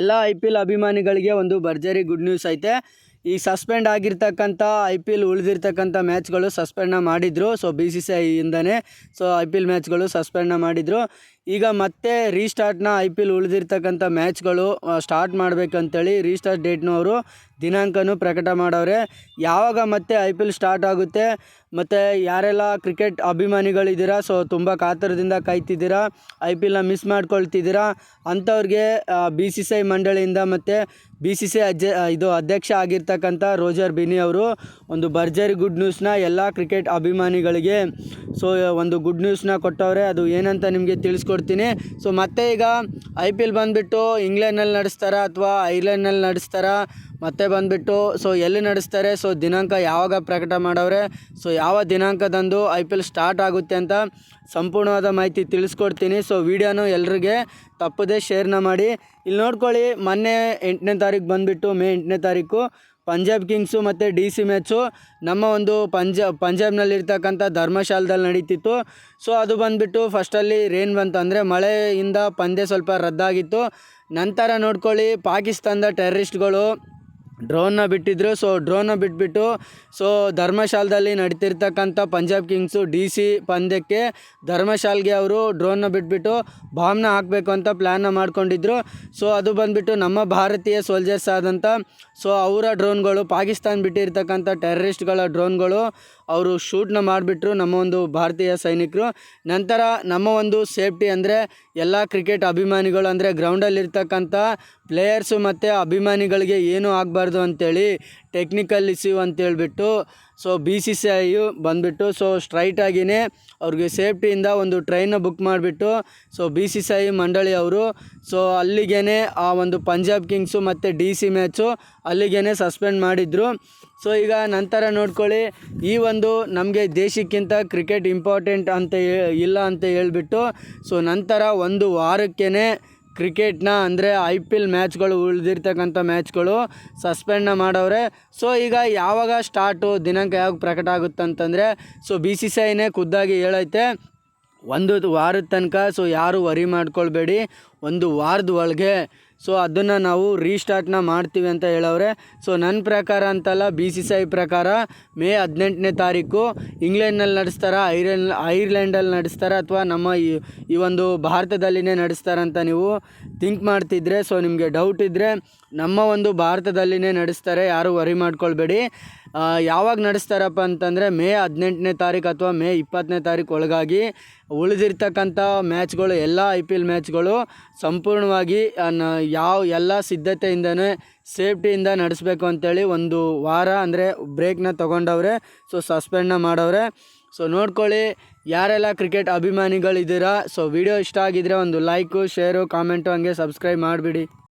ಎಲ್ಲ I P L ಅಭಿಮಾನಿಗಳಿಗೆ ಒಂದು ಭರ್ಜರಿ ಗುಡ್ ನ್ಯೂಸ್ ಐತೆ. ಈ ಸಸ್ಪೆಂಡ್ ಆಗಿರ್ತಕ್ಕಂಥ ಐ ಪಿ ಎಲ್ ಉಳಿದಿರ್ತಕ್ಕಂಥ ಮ್ಯಾಚ್ಗಳು ಸಸ್ಪೆಂಡ್ನ ಮಾಡಿದರು. ಸೊ ಬಿ ಸಿ ಸಿ ಐಯಿಂದನೇ ಸೊ ಐ ಪಿ ಎಲ್ ಮ್ಯಾಚ್ಗಳು ಸಸ್ಪೆಂಡ್ನ ಮಾಡಿದರು. ಈಗ ಮತ್ತೆ ರೀಸ್ಟಾರ್ಟ್ನ ಐ ಪಿ ಎಲ್ ಉಳಿದಿರ್ತಕ್ಕಂಥ ಮ್ಯಾಚ್ಗಳು ಸ್ಟಾರ್ಟ್ ಮಾಡಬೇಕಂತೇಳಿ ರೀಸ್ಟಾರ್ಟ್ ಡೇಟ್ನ ಅವರು ದಿನಾಂಕನೂ ಪ್ರಕಟ ಮಾಡವ್ರೆ. ಯಾವಾಗ ಮತ್ತೆ ಐ ಪಿ ಎಲ್ ಸ್ಟಾರ್ಟ್ ಆಗುತ್ತೆ? ಮತ್ತು ಯಾರೆಲ್ಲ ಕ್ರಿಕೆಟ್ ಅಭಿಮಾನಿಗಳಿದ್ದೀರಾ? ಸೊ ತುಂಬ ಕಾತರದಿಂದ ಕಾಯ್ತಿದ್ದೀರಾ? ಐ ಪಿ ಎಲ್ನ ಮಿಸ್ ಮಾಡ್ಕೊಳ್ತಿದ್ದೀರಾ? ಅಂಥವ್ರಿಗೆ ಬಿ ಸಿ ಸಿ ಐ ಮಂಡಳಿಯಿಂದ ಮತ್ತು ಬಿ ಸಿ ಸಿ ಅಜ್ಜ ಇದು ಅಧ್ಯಕ್ಷ ಆಗಿರ್ತಕ್ಕಂಥ ರೋಜರ್ ಬಿನಿ ಅವರು ಒಂದು ಭರ್ಜರಿ ಗುಡ್ ನ್ಯೂಸ್ನ ಎಲ್ಲ ಕ್ರಿಕೆಟ್ ಅಭಿಮಾನಿಗಳಿಗೆ ಸೊ ಒಂದು ಗುಡ್ ನ್ಯೂಸ್ನ ಕೊಟ್ಟವ್ರೆ. ಅದು ಏನಂತ ನಿಮಗೆ ತಿಳಿಸ್ಕೊಡ್ತೀನಿ ಸೊ ಮತ್ತೆ ಈಗ ಐ ಪಿ ಎಲ್ ಬಂದುಬಿಟ್ಟು ಇಂಗ್ಲೆಂಡ್ನಲ್ಲಿ ನಡೆಸ್ತಾರಾ ಅಥವಾ ಐರ್ಲೆಂಡ್ನಲ್ಲಿ ನಡೆಸ್ತಾರಾ? ಮತ್ತೆ ಬಂದುಬಿಟ್ಟು ಸೊ ಎಲ್ಲಿ ನಡೆಸ್ತಾರೆ? ಸೊ ದಿನಾಂಕ ಯಾವಾಗ ಪ್ರಕಟ ಮಾಡವ್ರೆ? ಸೊ ಯಾವ ದಿನಾಂಕದಂದು ಐ ಪಿ ಎಲ್ ಸ್ಟಾರ್ಟ್ ಆಗುತ್ತೆ ಅಂತ ಸಂಪೂರ್ಣವಾದ ಮಾಹಿತಿ ತಿಳಿಸ್ಕೊಡ್ತೀನಿ. ಸೊ ವಿಡಿಯೋನು ಎಲ್ರಿಗೆ ತಪ್ಪದೇ ಶೇರ್ನ ಮಾಡಿ. ಇಲ್ಲಿ ನೋಡ್ಕೊಳ್ಳಿ, ಮೊನ್ನೆ ಎಂಟನೇ ತಾರೀಕು ಬಂದುಬಿಟ್ಟು ಮೇ ಎಂಟನೇ ತಾರೀಕು. ಪಂಜಾಬ್ ಕಿಂಗ್ಸು ಮತ್ತು ಡಿ ಸಿ ಮ್ಯಾಚು. ನಮ್ಮ ಒಂದು ಪಂಜಾ, ಪಂಜಾಬ್ನಲ್ಲಿರ್ತಕ್ಕಂಥ ಧರ್ಮಶಾಲದಲ್ಲಿ ನಡೀತಿತ್ತು. ಸೊ, ಅದು ಬಂದುಬಿಟ್ಟು ಫಸ್ಟಲ್ಲಿ ರೇನ್ ಬಂತು. ಅಂದರೆ ಮಳೆಯಿಂದ ಪಂದ್ಯ ಸ್ವಲ್ಪ ರದ್ದಾಗಿತ್ತು. ನಂತರ ನೋಡ್ಕೊಳ್ಳಿ, ಪಾಕಿಸ್ತಾನದ ಟೆರ್ರಿಸ್ಟ್ಗಳು ಡ್ರೋನ್ನ ಬಿಟ್ಟಿದ್ರು. ಸೊ ಡ್ರೋನ್ನ ಬಿಟ್ಬಿಟ್ಟು ಸೊ ಧರ್ಮಶಾಲದಲ್ಲಿ ನಡೀತಿರ್ತಕ್ಕಂಥ ಪಂಜಾಬ್ ಕಿಂಗ್ಸು ಡಿ ಸಿ ಪಂದ್ಯಕ್ಕೆ ಧರ್ಮಶಾಲೆಗೆ ಅವರು ಡ್ರೋನ್ನ ಬಿಟ್ಬಿಟ್ಟು ಬಾಂಬ್ನ ಹಾಕಬೇಕು ಅಂತ ಪ್ಲ್ಯಾನ್ನ ಮಾಡ್ಕೊಂಡಿದ್ರು. ಸೊ ಅದು ಬಂದುಬಿಟ್ಟು ನಮ್ಮ ಭಾರತೀಯ ಸೋಲ್ಜರ್ಸ್ ಆದಂಥ ಸೊ ಅವರ ಡ್ರೋನ್ಗಳು ಪಾಕಿಸ್ತಾನ ಬಿಟ್ಟಿರ್ತಕ್ಕಂಥ ಟೆರರಿಸ್ಟ್ಗಳ ಡ್ರೋನ್ಗಳು ಅವರು ಶೂಟ್ನ ಮಾಡಿಬಿಟ್ರು ನಮ್ಮ ಒಂದು ಭಾರತೀಯ ಸೈನಿಕರು. ನಂತರ ನಮ್ಮ ಒಂದು ಸೇಫ್ಟಿ ಅಂದರೆ ಎಲ್ಲ ಕ್ರಿಕೆಟ್ ಅಭಿಮಾನಿಗಳು ಅಂದರೆ ಗ್ರೌಂಡಲ್ಲಿರ್ತಕ್ಕಂಥ ಪ್ಲೇಯರ್ಸು ಮತ್ತು ಅಭಿಮಾನಿಗಳಿಗೆ ಏನೂ ಆಗಬಾರ್ದು ಅಂಥೇಳಿ ಟೆಕ್ನಿಕಲ್ ಇಶ್ಯೂ ಅಂತೇಳ್ಬಿಟ್ಟು ಸೊ ಬಿ ಸಿ ಸಿ ಐಯು ಬಂದುಬಿಟ್ಟು ಸೊ ಸ್ಟ್ರೈಟಾಗಿಯೇ ಅವ್ರಿಗೆ ಸೇಫ್ಟಿಯಿಂದ ಒಂದು ಟ್ರೈನ್ನ ಬುಕ್ ಮಾಡಿಬಿಟ್ಟು so B C C I ಮಂಡಳಿ ಅವರು ಸೊ ಅಲ್ಲಿಗೇ ಆ ಒಂದು ಪಂಜಾಬ್ ಕಿಂಗ್ಸು ಮತ್ತು ಡಿ ಸಿ ಮ್ಯಾಚು ಅಲ್ಲಿಗೇ ಸಸ್ಪೆಂಡ್ ಮಾಡಿದರು. ಸೊ ಈಗ ನಂತರ ನೋಡ್ಕೊಳ್ಳಿ, ಈ ಒಂದು ನಮಗೆ ದೇಶಕ್ಕಿಂತ ಕ್ರಿಕೆಟ್ ಇಂಪಾರ್ಟೆಂಟ್ ಅಂತ ಇಲ್ಲ ಅಂತ ಹೇಳ್ಬಿಟ್ಟು ಸೊ ನಂತರ ಒಂದು ವಾರಕ್ಕೇ ಕ್ರಿಕೆಟ್ನ ಅಂದರೆ ಐ ಪಿ ಎಲ್ ಮ್ಯಾಚ್ಗಳು ಉಳಿದಿರ್ತಕ್ಕಂಥ ಮ್ಯಾಚ್ಗಳು ಸಸ್ಪೆಂಡ್ನ ಮಾಡವ್ರೆ. ಸೊ ಈಗ ಯಾವಾಗ ಸ್ಟಾರ್ಟು ದಿನಾಂಕ ಯಾವಾಗ ಪ್ರಕಟ ಆಗುತ್ತೆ ಅಂತಂದರೆ ಸೊ ಬಿ ಸಿ ಸಿ ಐನೇ ಖುದ್ದಾಗಿ ಹೇಳೈತೆ, ಒಂದು ವಾರದ ತನಕ, ಸೊ ಯಾರು ವರಿ ಮಾಡ್ಕೊಳ್ಬೇಡಿ, ಒಂದು ವಾರದ ಒಳಗೆ ಸೊ ಅದನ್ನು ನಾವು ರೀಸ್ಟಾರ್ಟ್ನ ಮಾಡ್ತೀವಿ ಅಂತ ಹೇಳವ್ರೆ. ಸೊ ನನ್ನ ಪ್ರಕಾರ ಅಂತಲ್ಲ ಬಿ ಸಿ ಸಿ ಐ ಪ್ರಕಾರ ಮೇ ಹದಿನೆಂಟನೇ ತಾರೀಕು ಇಂಗ್ಲೆಂಡ್ನಲ್ಲಿ ನಡೆಸ್ತಾರ, ಐರ್ಲೆಂಡ್, ಐರ್ಲೆಂಡಲ್ಲಿ ನಡೆಸ್ತಾರ ಅಥವಾ ನಮ್ಮ ಈ ಒಂದು ಭಾರತದಲ್ಲಿನೇ ನಡೆಸ್ತಾರಂತ ನೀವು ಥಿಂಕ್ ಮಾಡ್ತಿದ್ರೆ ಸೊ ನಿಮಗೆ ಡೌಟ್ ಇದ್ದರೆ ನಮ್ಮ ಒಂದು ಭಾರತದಲ್ಲಿನೇ ನಡೆಸ್ತಾರೆ, ಯಾರು ವರಿ ಮಾಡ್ಕೊಳ್ಬೇಡಿ. ಯಾವಾಗ ನಡೆಸ್ತಾರಪ್ಪ ಅಂತಂದರೆ ಮೇ ಹದಿನೆಂಟನೇ ತಾರೀಕು ಅಥವಾ ಮೇ ಇಪ್ಪತ್ತನೇ ತಾರೀಕು ಒಳಗಾಗಿ ಉಳಿದಿರ್ತಕ್ಕಂಥ ಮ್ಯಾಚ್ಗಳು, ಎಲ್ಲ ಐ ಪಿ ಎಲ್ ಮ್ಯಾಚ್ಗಳು ಸಂಪೂರ್ಣವಾಗಿ ಯಾವ, ಎಲ್ಲ ಸಿದ್ಧತೆಯಿಂದನೇ ಸೇಫ್ಟಿಯಿಂದ ನಡೆಸಬೇಕು ಅಂತೇಳಿ ಒಂದು ವಾರ ಅಂದರೆ ಬ್ರೇಕ್ನ ತೊಗೊಂಡವ್ರೆ, ಸೊ ಸಸ್ಪೆಂಡ್ನ ಮಾಡವ್ರೆ. ಸೊ ನೋಡ್ಕೊಳ್ಳಿ, ಯಾರೆಲ್ಲ ಕ್ರಿಕೆಟ್ ಅಭಿಮಾನಿಗಳಿದ್ದೀರಾ, ಸೊ ವಿಡಿಯೋ ಇಷ್ಟ ಆಗಿದ್ದರೆ ಒಂದು ಲೈಕು, ಶೇರು, ಕಾಮೆಂಟು ಹಂಗೆ ಸಬ್ಸ್ಕ್ರೈಬ್ ಮಾಡಿಬಿಡಿ.